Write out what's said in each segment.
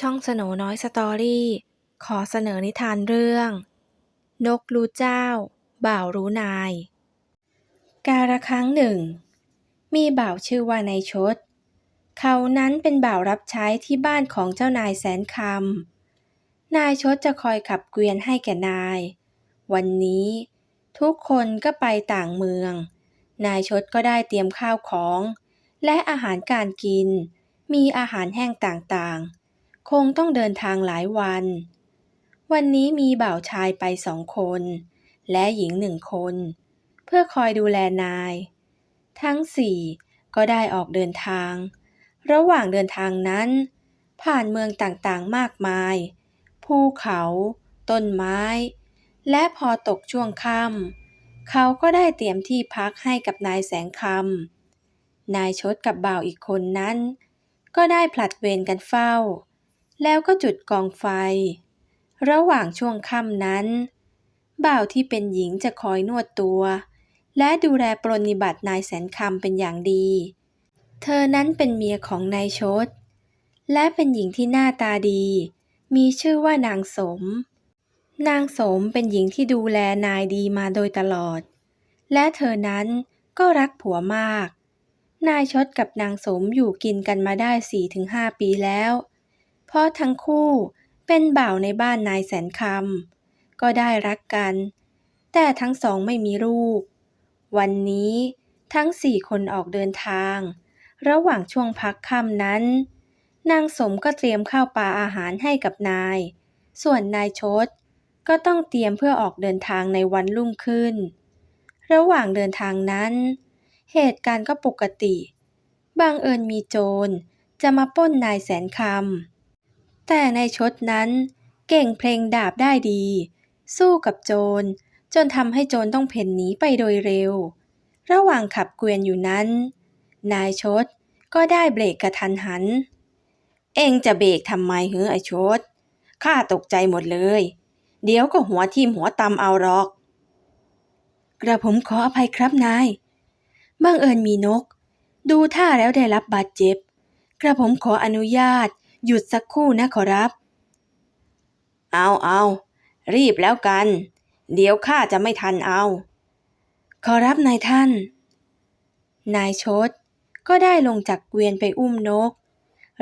ช่องสโหนน้อยสตอรี่ ขอเสนอนิทานเรื่อง นกรู้เจ้า บ่าวรู้นาย กาละครั้งหนึ่ง มีบ่าวชื่อว่านายชด เขานั้นเป็นบ่าวรับใช้ที่บ้านของเจ้านายแสนคำ นายชดจะคอยขับเกวียนให้แก่นาย วันนี้ทุกคนก็ไปต่างเมือง นายชดก็ได้เตรียมข้าวของ และอาหารการกิน มีอาหารแห้งต่างๆ คงต้องเดินทางหลายวัน วันนี้มีบ่าวชายไปสองคน และหญิงหนึ่งคน เพื่อคอยดูแลนาย ทั้งสี่ก็ได้ออกเดินทาง ระหว่างเดินทางนั้น ผ่านเมืองต่างๆมากมาย ภูเขา ต้นไม้ และพอตกช่วงค่ำเขาก็ได้เตรียมที่พักให้กับนายแสงคำนายชดกับบ่าวอีกคนนั้น ก็ได้ผลัดเวรกันเฝ้า แล้วก็จุดกองไฟ ระหว่างช่วงค่ำนั้น บ่าวที่เป็นหญิงจะคอยนวดตัว และดูแลปรนนิบัตินายแสนคำเป็นอย่างดี เธอนั้นเป็นเมียของนายชด และเป็นหญิงที่หน้าตาดี มีชื่อว่านางสม นางสมเป็นหญิงที่ดูแลนายดีมาโดยตลอด และเธอนั้นก็รักผัวมาก นายชดกับนางสมอยู่กินกันมาได้สี่ถึงห้าปีแล้ว เพราะทั้งคู่เป็นบ่าวในบ้านนายแสนคำก็ได้รักกัน แต่ทั้งสองไม่มีลูก วันนี้ทั้งสี่คนออกเดินทาง ระหว่างช่วงพักค่ำนั้น นางสมก็เตรียมข้าวปลาอาหารให้กับนาย ส่วนนายชดก็ต้องเตรียมเพื่อออกเดินทางในวันรุ่งขึ้น ระหว่างเดินทางนั้น เหตุการณ์ก็ปกติบังเอิญมีโจรจะมาป้นนายแสนคำ แต่นายชดนั้นเก่งเพลงดาบได้ดี สู้กับโจร จนทำให้โจรต้องเพ่นหนีไปโดยเร็ว ระหว่างขับเกวียนอยู่นั้น นายชดก็ได้เบรกกระทันหัน เองจะเบรกทำไมเฮ้อไอชดข้าตกใจหมดเลย เดี๋ยวก็หัวทิ่มหัวตำเอาหรอก กระผมขออภัยครับนายบังเอิญมีนก ดูท่าแล้วได้รับบาดเจ็บ กระผมขออนุญาต หยุดสักครู่นะขอรับ เอาเอารีบแล้วกัน เดี๋ยวข้าจะไม่ทันเอา ขอรับนายท่าน นายชด ก็ได้ลงจากเกวียนไปอุ้มนก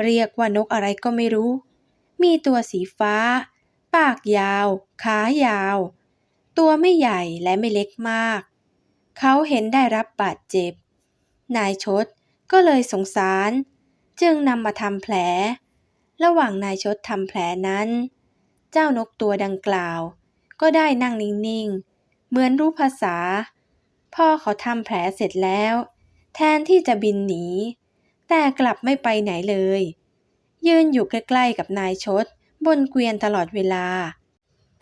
เรียกว่านกอะไรก็ไม่รู้ มีตัวสีฟ้า ปากยาว ขายาว ตัวไม่ใหญ่และไม่เล็กมาก เขาเห็นได้รับบาดเจ็บ นายชดก็เลยสงสาร จึงนำมาทำแผล ระหว่างนายชดทำแผลนั้น เจ้านกตัวดังกล่าว ก็ได้นั่งนิ่งๆ เหมือนรู้ภาษา พ่อเขาทำแผลเสร็จแล้ว แทนที่จะบินหนี แต่กลับไม่ไปไหนเลย ยืนอยู่ใกล้ๆกับนายชด บนเกวียนตลอดเวลา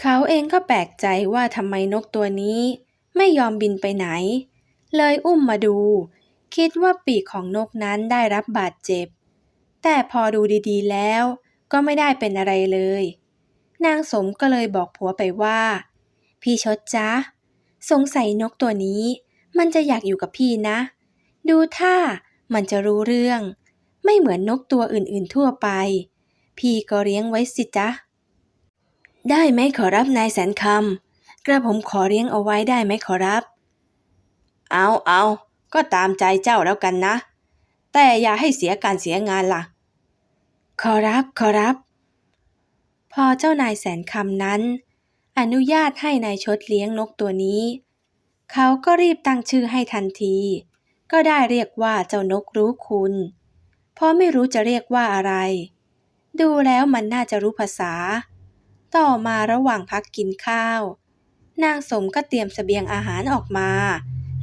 เขาเองก็แปลกใจว่าทำไมนกตัวนี้ ไม่ยอมบินไปไหน เลยอุ้มมาดู คิดว่าปีกของนกนั้นได้รับบาดเจ็บ แต่พอดูดีๆแล้วก็ไม่ได้เป็นอะไรเลย นางสมก็เลยบอกผัวไปว่า พี่ชดจ๊ะ สงสัยนกตัวนี้ มันจะอยากอยู่กับพี่นะ ดูท่ามันจะรู้เรื่อง ไม่เหมือนนกตัวอื่นๆทั่วไป พี่ก็เลี้ยงไว้สิจ๊ะ ได้ไหมขอรับนายแสนคำกระผมขอเลี้ยงเอาไว้ได้ไหมขอรับ เอาเอาก็ตามใจเจ้าแล้วกันนะ แต่อย่าให้เสียการเสียงานล่ะ ขอรับ ขอรับ พอเจ้านายแสนคำนั้น อนุญาตให้นายชดเลี้ยงนกตัวนี้ เขาก็รีบตั้งชื่อให้ทันที ก็ได้เรียกว่าเจ้านกรู้คุณ เพราะไม่รู้จะเรียกว่าอะไร ดูแล้วมันน่าจะรู้ภาษา ต่อมาระหว่างพักกินข้าว นางสมก็เตรียมเสบียงอาหารออกมา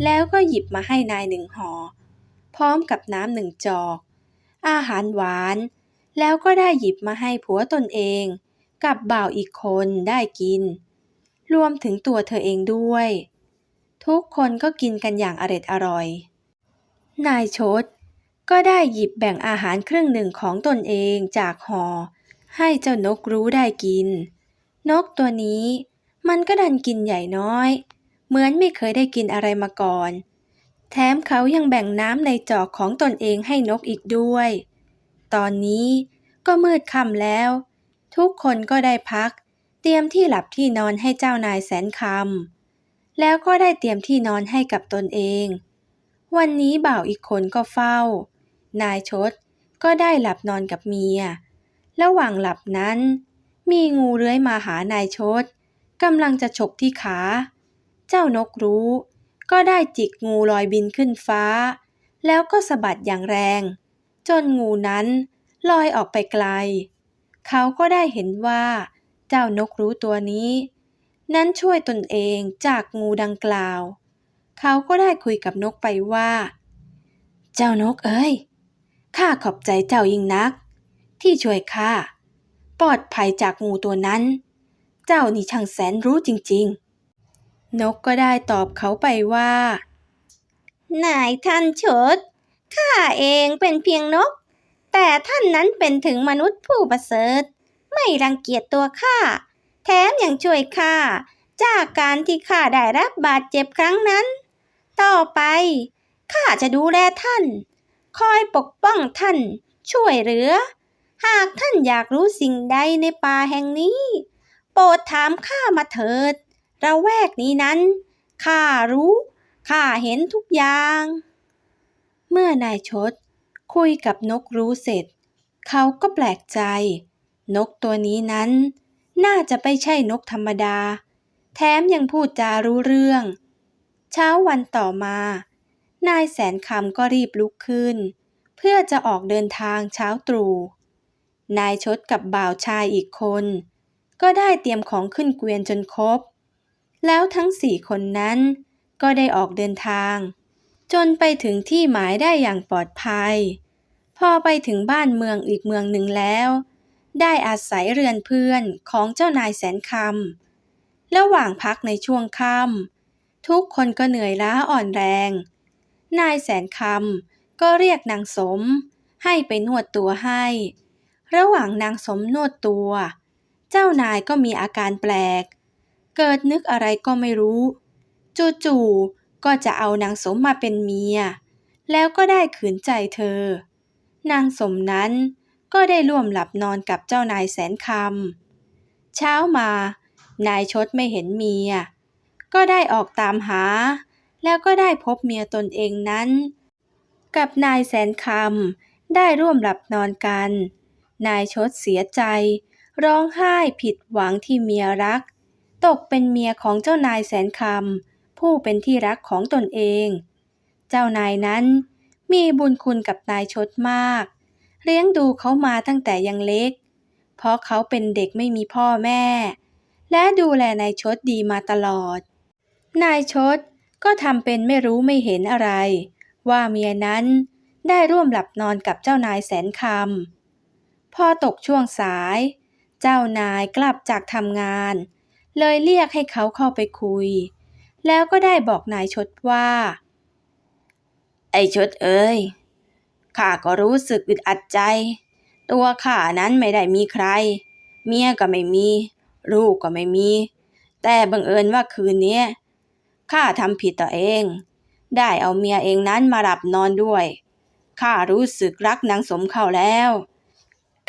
แล้วก็หยิบมาให้นายหนึ่งห่อพร้อมกับน้ำหนึ่งจอก อาหารหวาน แล้วก็ได้หยิบมาให้ผัวตนเอง กับบ่าวอีกคนได้กิน รวมถึงตัวเธอเองด้วย ทุกคนก็กินกันอย่างอร็ดอร่อย นายชด ก็ได้หยิบแบ่งอาหารครึ่งหนึ่งของตนเองจากหอ ให้เจ้านกรู้ได้กิน นกตัวนี้มันก็ดันกินใหญ่น้อย เหมือนไม่เคยได้กินอะไรมาก่อน แถมเขายังแบ่งน้ำในจอกของตนเองให้นกอีกด้วย ตอนนี้ ก็มืดค่ำแล้ว ทุกคนก็ได้พัก เตรียมที่หลับที่นอนให้เจ้านายแสนคำแล้วก็ได้เตรียมที่นอนให้กับตนเอง วันนี้บ่าวอีกคนก็เฝ้า นายชดก็ได้หลับนอนกับเมีย ระหว่างหลับนั้น มีงูเลื้อยมาหานายชดกำลังจะฉกที่ขา เจ้านกรู้ ก็ได้จิกงูลอยบินขึ้นฟ้า แล้วก็สะบัดอย่างแรง จนงูนั้นลอยออกไปไกล เขาก็ได้เห็นว่าเจ้านกรู้ตัวนี้ นั้นช่วยตนเองจากงูดังกล่าว เขาก็ได้คุยกับนกไปว่า เจ้านกเอ้ยข้าขอบใจเจ้ายิ่งนัก ที่ช่วยข้าปลอดภัยจากงูตัวนั้น เจ้านี่ช่างแสนรู้จริง ๆ นกก็ได้ตอบเขาไปว่า นายท่านชด ข้าเองเป็นเพียงนก แต่ท่านนั้นเป็นถึงมนุษย์ผู้ประเสริฐ ไม่รังเกียจตัวข้า แถมยังช่วยข้า จากการที่ข้าได้รับบาดเจ็บครั้งนั้น ต่อไปข้าจะดูแลท่าน คอยปกป้องท่าน ช่วยเหลือ หากท่านอยากรู้สิ่งใดในป่าแห่งนี้ โปรดถามข้ามาเถิดระแวกนี้นั้นข้ารู้ข้าเห็นทุกอย่าง เมื่อนายชด คุยกับนกรู้เสร็จ เขาก็แปลกใจ นกตัวนี้นั้น น่าจะไม่ใช่นกธรรมดา แถมยังพูดจารู้เรื่อง เช้าวันต่อมา นายแสนคำก็รีบลุกขึ้น เพื่อจะออกเดินทางเช้าตรู่นายชดกับบ่าวชายอีกคน ก็ได้เตรียมของขึ้นเกวียนจนครบ แล้วทั้งสี่คนนั้นก็ได้ออกเดินทาง จนไปถึงที่หมายได้อย่างปลอดภัย พอไปถึงบ้านเมืองอีกเมืองหนึ่งแล้ว ได้อาศัยเรือนเพื่อนของเจ้านายแสนคำระหว่างพักในช่วงค่ำทุกคนก็เหนื่อยล้าอ่อนแรง นายแสนคำก็เรียกนางสม ให้ไปนวดตัวให้ ระหว่างนางสมนวดตัว เจ้านายก็มีอาการแปลก เกิดนึกอะไรก็ไม่รู้ จู่ๆ ก็จะเอานางสมมาเป็นเมีย แล้วก็ได้ขืนใจเธอ นางสมนั้นก็ได้ร่วมหลับนอนกับเจ้านายแสนคำ เช้ามานายชดไม่เห็นเมีย ก็ได้ออกตามหา แล้วก็ได้พบเมียตนเองนั้น กับนายแสนคำได้ร่วมหลับนอนกัน นายชดเสียใจ ร้องไห้ผิดหวังที่เมียรัก ตกเป็นเมียของเจ้านายแสนคำ ผู้เป็นที่รักของตนเอง เจ้านายนั้นมีบุญคุณกับนายชดมาก เลี้ยงดูเขามาตั้งแต่ยังเล็ก เพราะเขาเป็นเด็กไม่มีพ่อแม่ และดูแลนายชดดีมาตลอด นายชดก็ทำเป็นไม่รู้ไม่เห็นอะไร ว่าเมียนั้นได้ร่วมหลับนอนกับเจ้านายแสนคำพอตกช่วงสาย เจ้านายกลับจากทำงาน เลยเรียกให้เขาเข้าไปคุย แล้วก็ได้บอกนายชดว่า ไอ้ชดเอ้ยข้าก็รู้สึกอึดอัดใจ ตัวข้านั้นไม่ได้มีใคร เมียก็ไม่มี ลูกก็ไม่มี แต่บังเอิญว่าคืนนี้ข้าทำผิดต่อเอง ได้เอาเมียเองนั้นมาหลับนอนด้วยข้ารู้สึกรักนางสมเข้าแล้ว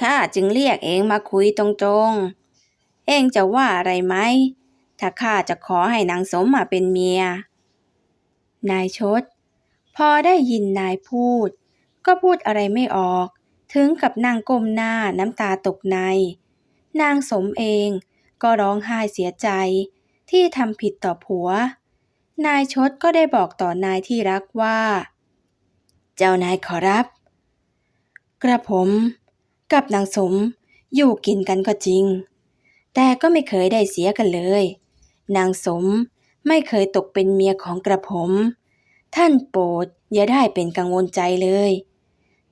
ข้าจึงเรียกเองมาคุยตรงๆ เองจะว่าอะไรไหม ถ้าข้าจะขอให้นางสมมาเป็นเมีย นายชด พอได้ยินนายพูด ก็พูดอะไรไม่ออก ถึงกับนางก้มหน้าน้ำตาตกใน นางสมเองก็ร้องไห้เสียใจที่ทำผิดต่อผัว นายชดก็ได้บอกต่อนายที่รักว่า เจ้านายขอรับ กระผม กับนางสมอยู่กินกันก็จริง แต่ก็ไม่เคยได้เสียกันเลย นางสมไม่เคยตกเป็นเมียของกระผม ท่านโปรดอย่าได้เป็นกังวลใจเลย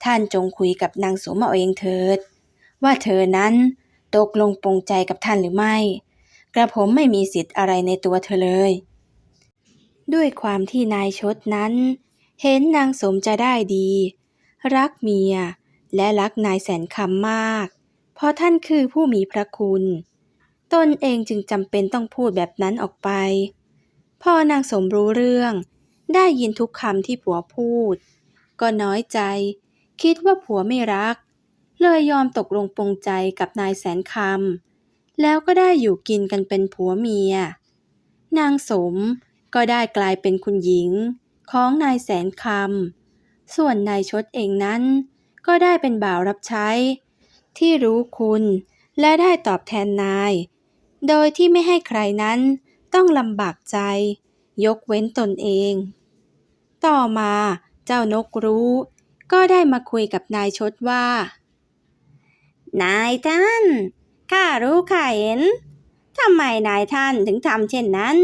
ท่านจงคุยกับนางสมเอาเองเถิด ว่าเธอนั้นตกลงปรงใจกับท่านหรือไม่ กระผมไม่มีสิทธิ์อะไรในตัวเธอเลย ด้วยความที่นายชดนั้น เห็นนางสมจะได้ดี รักเมียและรักนายแสนคำมาก เพราะท่านคือผู้มีพระคุณ ตนเองจึงจำเป็นต้องพูดแบบนั้นออกไป พอนางสมรู้เรื่อง ได้ยินทุกคำที่ผัวพูด ก็น้อยใจ คิดว่าผัวไม่รัก เลยยอมตกลงปรงใจกับนายแสนคำแล้วก็ได้อยู่กินกันเป็นผัวเมีย นางสมก็ได้กลายเป็นคุณหญิงของนายแสนคำส่วนนายชดเองนั้นก็ได้เป็นบ่าวรับใช้ ที่รู้คุณและได้ตอบแทนนาย โดยที่ไม่ให้ใครนั้นต้องลำบากใจ ยกเว้นตนเอง ต่อมาเจ้านกรู้ ก็ได้มาคุยกับนายชดว่า นายท่านข้ารู้ข้าเห็นทำไมนายท่านถึงทำเช่นนั้น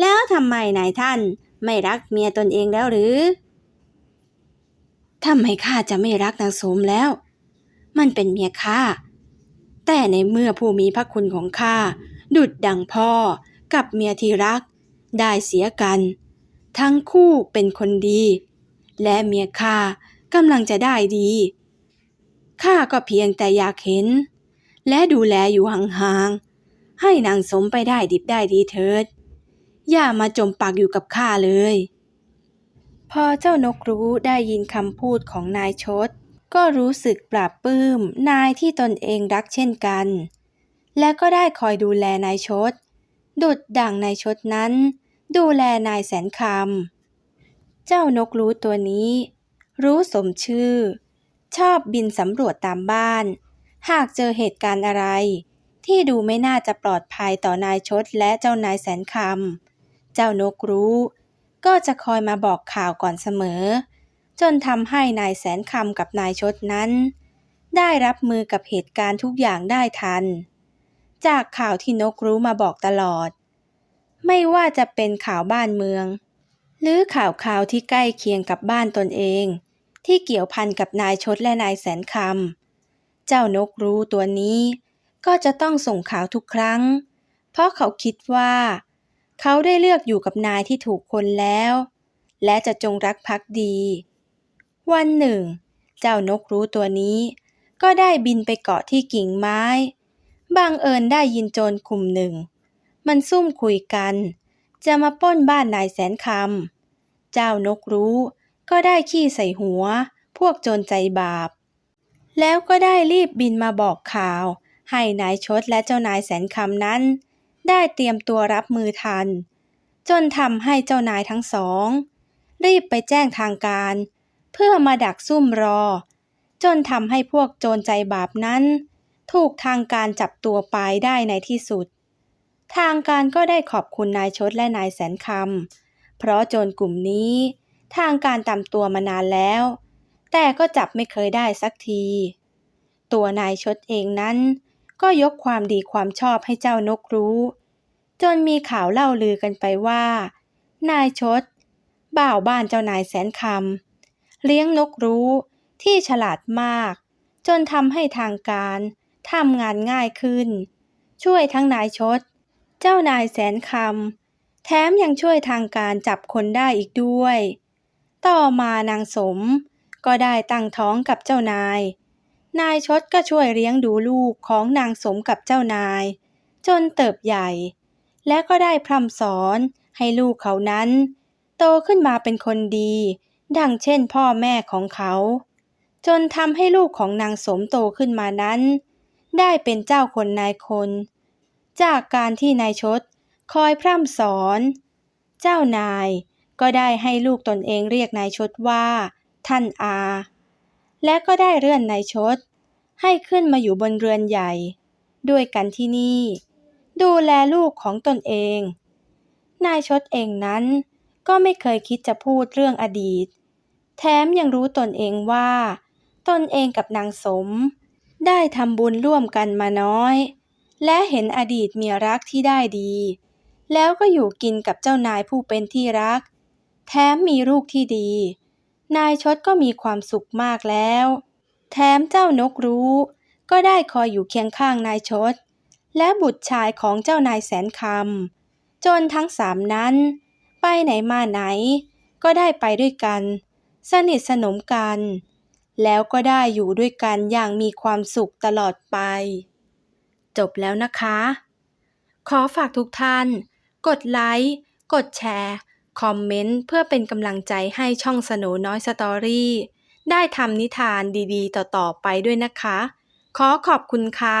แล้วทำไมนายท่านไม่รักเมียตนเองแล้วหรือทำไมข้าจะไม่รักนางสมแล้ว มันเป็นเมียข้า แต่ในเมื่อผู้มีพระคุณของข้าดุดดังพ่อกับเมียที่รัก ได้เสียกัน ทั้งคู่เป็นคนดี และเมียข้ากำลังจะได้ดีข้าก็เพียงแต่อยากเห็น และดูแลอยู่ห่างๆให้นางสมไปได้ดิบได้ดีเถิด อย่ามาจมปากอยู่กับข้าเลย พอเจ้านกรู้ได้ยินคำพูดของนายชด ก็รู้สึกปราบปลื้มนายที่ตนเองรักเช่นกัน และก็ได้คอยดูแลนายชด ดุดดั่งนายชดนั้น ดูแลนายแสนคำ เจ้านกรู้ตัวนี้ รู้สมชื่อ ชอบบินสำรวจตามบ้าน หากเจอเหตุการณ์อะไร ที่ดูไม่น่าจะปลอดภัยต่อนายชดและเจ้านายแสนคำ เจ้านกรู้ ก็จะคอยมาบอกข่าวก่อนเสมอ จนทำให้นายแสนคำกับนายชดนั้น ได้รับมือกับเหตุการณ์ทุกอย่างได้ทัน จากข่าวที่นกรู้มาบอกตลอด ไม่ว่าจะเป็นข่าวบ้านเมือง หรือข่าวข่าวที่ใกล้เคียงกับบ้านตนเอง ที่เกี่ยวพันกับนายชดและนายแสนคำเจ้านกรู้ตัวนี้ ก็จะต้องส่งข่าวทุกครั้ง เพราะเขาคิดว่า เขาได้เลือกอยู่กับนายที่ถูกคนแล้ว และจะจงรักภักดี วันหนึ่ง เจ้านกรู้ตัวนี้ ก็ได้บินไปเกาะที่กิ่งไม้ บังเอิญได้ยินโจรกลุ่มหนึ่ง มันซุ่มคุยกัน จะมาป้นบ้านนายแสนคำ เจ้านกรู้ ก็ได้ขี้ใส่หัว พวกโจรใจบาป แล้วก็ได้รีบบินมาบอกข่าว ให้นายชดและเจ้านายแสนคำนั้น ได้เตรียมตัวรับมือทัน จนทำให้เจ้านายทั้งสอง รีบไปแจ้งทางการ เพื่อมาดักซุ่มรอ จนทำให้พวกโจรใจบาปนั้น ถูกทางการจับตัวไปได้ในที่สุด ทางการก็ได้ขอบคุณนายชดและนายแสนคำเพราะโจรกลุ่มนี้ ทางการตามตัวมานานแล้ว แต่ก็จับไม่เคยได้สักที ตัวนายชดเองนั้น ก็ยกความดีความชอบให้เจ้านกรู้ จนมีข่าวเล่าลือกันไปว่า นายชดบ่าวบ้านเจ้านายแสนคำ เลี้ยงนกรู้ที่ฉลาดมาก จนทำให้ทางการทำงานง่ายขึ้น ช่วยทั้งนายชด เจ้านายแสนคำแถมยังช่วยทางการจับคนได้อีกด้วย ต่อมานางสมก็ได้ตั้งท้องกับเจ้านาย นายชดก็ช่วยเลี้ยงดูลูกของนางสมกับเจ้านาย จนเติบใหญ่ และก็ได้พร่ำสอนให้ลูกเขานั้น โตขึ้นมาเป็นคนดี ดังเช่นพ่อแม่ของเขา จนทำให้ลูกของนางสมโตขึ้นมานั้น ได้เป็นเจ้าคนนายคน จากการที่นายชดคอยพร่ำสอน เจ้านายก็ได้ให้ลูกตนเองเรียกนายชดว่า ท่านอา และก็ได้เลื่อนนายชด ให้ขึ้นมาอยู่บนเรือนใหญ่ ด้วยกันที่นี่ ดูแลลูกของตนเอง นายชดเองนั้นก็ไม่เคยคิดจะพูดเรื่องอดีต แถมยังรู้ตนเองว่า ตนเองกับนางสม ได้ทำบุญร่วมกันมาน้อย และเห็นอดีตเมียรักที่ได้ดี แล้วก็อยู่กินกับเจ้านายผู้เป็นที่รัก แถมมีลูกที่ดี นายชดก็มีความสุขมากแล้ว แถมเจ้านกรู้ ก็ได้คอยอยู่เคียงข้างนายชด และบุตรชายของเจ้านายแสนคำจนทั้งสามนั้น ไปไหนมาไหน ก็ได้ไปด้วยกัน สนิทสนมกัน แล้วก็ได้อยู่ด้วยกันอย่างมีความสุขตลอดไป จบแล้วนะคะ ขอฝากทุกท่าน กดไลค์ กดแชร์ คอมเมนต์ เพื่อเป็นกำลังใจให้ช่องสโนน้อยสตอรี่ได้ทำนิทานดีๆ ต่อๆไปด้วยนะคะ ขอขอบคุณค่ะ